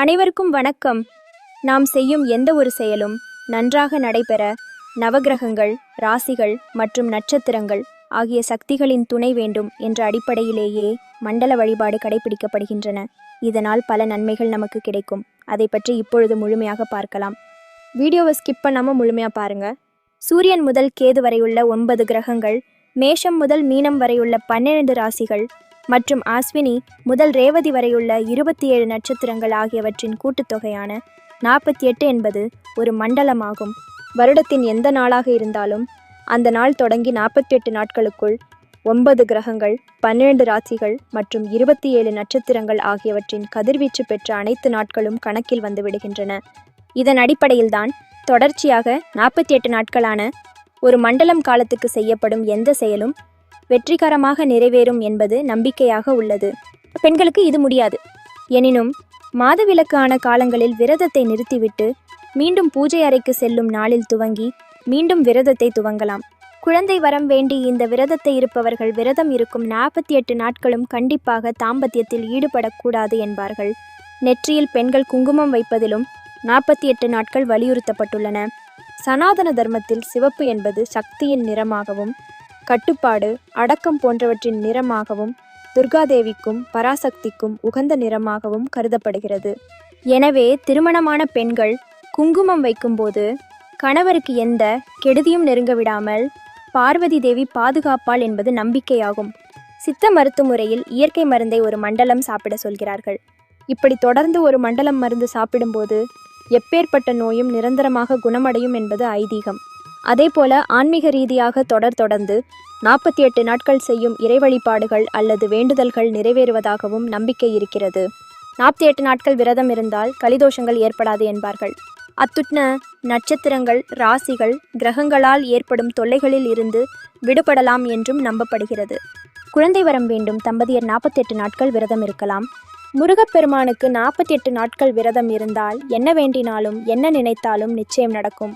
அனைவருக்கும் வணக்கம். நாம் செய்யும் எந்த ஒரு செயலும் நன்றாக நடைபெற நவக்கிரகங்கள் ராசிகள் மற்றும் நட்சத்திரங்கள் ஆகிய சக்திகளின் துணை வேண்டும் என்ற அடிப்படையிலேயே மண்டல வழிபாடு கடைபிடிக்கப்படுகின்றன. இதனால் பல நன்மைகள் நமக்கு கிடைக்கும். அதை பற்றி இப்பொழுது முழுமையாக பார்க்கலாம். வீடியோவை ஸ்கிப் பண்ணாமல் முழுமையாக பாருங்க. சூரியன் முதல் கேது வரையுள்ள ஒன்பது கிரகங்கள் மேஷம் முதல் மீனம் வரையுள்ள பன்னிரண்டு ராசிகள் மற்றும் ஆஸ்வினி முதல் ரேவதி வரையுள்ள இருபத்தி ஏழு நட்சத்திரங்கள் ஆகியவற்றின் கூட்டுத்தொகையான நாற்பத்தி எட்டு என்பது ஒரு மண்டலமாகும். வருடத்தின் எந்த நாளாக இருந்தாலும் அந்த நாள் தொடங்கி நாற்பத்தி எட்டு நாட்களுக்குள் ஒன்பது கிரகங்கள் பன்னிரண்டு ராசிகள் மற்றும் இருபத்தி ஏழு நட்சத்திரங்கள் ஆகியவற்றின் கதிர்வீச்சு பெற்ற அனைத்து நாட்களும் கணக்கில் வந்துவிடுகின்றன இதன் அடிப்படையில்தான் தொடர்ச்சியாக நாற்பத்தி எட்டு நாட்களான ஒரு மண்டலம் காலத்துக்கு செய்யப்படும் எந்த செயலும் வெற்றிகரமாக நிறைவேறும் என்பது நம்பிக்கையாக உள்ளது. பெண்களுக்கு இது முடியாது. எனினும் மாதவிலக்கான காலங்களில் விரதத்தை நிறுத்திவிட்டு மீண்டும் பூஜை அறைக்கு செல்லும் நாளில் துவங்கி மீண்டும் விரதத்தை துவங்கலாம். குழந்தை வரம் வேண்டி இந்த விரதத்தை இருப்பவர்கள் விரதம் இருக்கும் நாற்பத்தி எட்டு நாட்களும் கண்டிப்பாக தாம்பத்தியத்தில் ஈடுபடக்கூடாது என்பார்கள். நெற்றியில் பெண்கள் குங்குமம் வைப்பதிலும் நாற்பத்தி எட்டு நாட்கள் வலியுறுத்தப்பட்டுள்ளன. சனாதன தர்மத்தில் சிவப்பு என்பது சக்தியின் நிறமாகவும் கட்டுப்பாடு அடக்கம் போன்றவற்றின் நிறமாகவும் துர்காதேவிக்கும் பராசக்திக்கும் உகந்த நிறமாகவும் கருதப்படுகிறது. எனவே திருமணமான பெண்கள் குங்குமம் வைக்கும்போது கணவருக்கு எந்த கெடுதியும் நெருங்க விடாமல் பார்வதி தேவி பாதுகாப்பாள் என்பது நம்பிக்கையாகும். சித்த மருத்துவ முறையில் இயற்கை மருந்தை ஒரு மண்டலம் சாப்பிட சொல்கிறார்கள். இப்படி தொடர்ந்து ஒரு மண்டலம் மருந்து சாப்பிடும்போது எப்பேற்பட்ட நோயும் நிரந்தரமாக குணமடையும் என்பது ஐதீகம். அதேபோல ஆன்மீக ரீதியாக தொடர் தொடர்ந்து நாற்பத்தி எட்டு நாட்கள் செய்யும் இறை வழிபாடுகள் அல்லது வேண்டுதல்கள் நிறைவேறுவதாகவும் நம்பிக்கை இருக்கிறது. நாற்பத்தி எட்டு நாட்கள் விரதம் இருந்தால் கலிதோஷங்கள் ஏற்படாது என்பார்கள். அத்துட்ன நட்சத்திரங்கள் ராசிகள் கிரகங்களால் ஏற்படும் தொல்லைகளில் இருந்து விடுபடலாம் என்றும் நம்பப்படுகிறது. குழந்தை வரம் வேண்டும் தம்பதியர் நாற்பத்தெட்டு நாட்கள் விரதம் இருக்கலாம். முருகப்பெருமானுக்கு நாற்பத்தி எட்டு நாட்கள் விரதம் இருந்தால் என்ன வேண்டினாலும் என்ன நினைத்தாலும் நிச்சயம் நடக்கும்.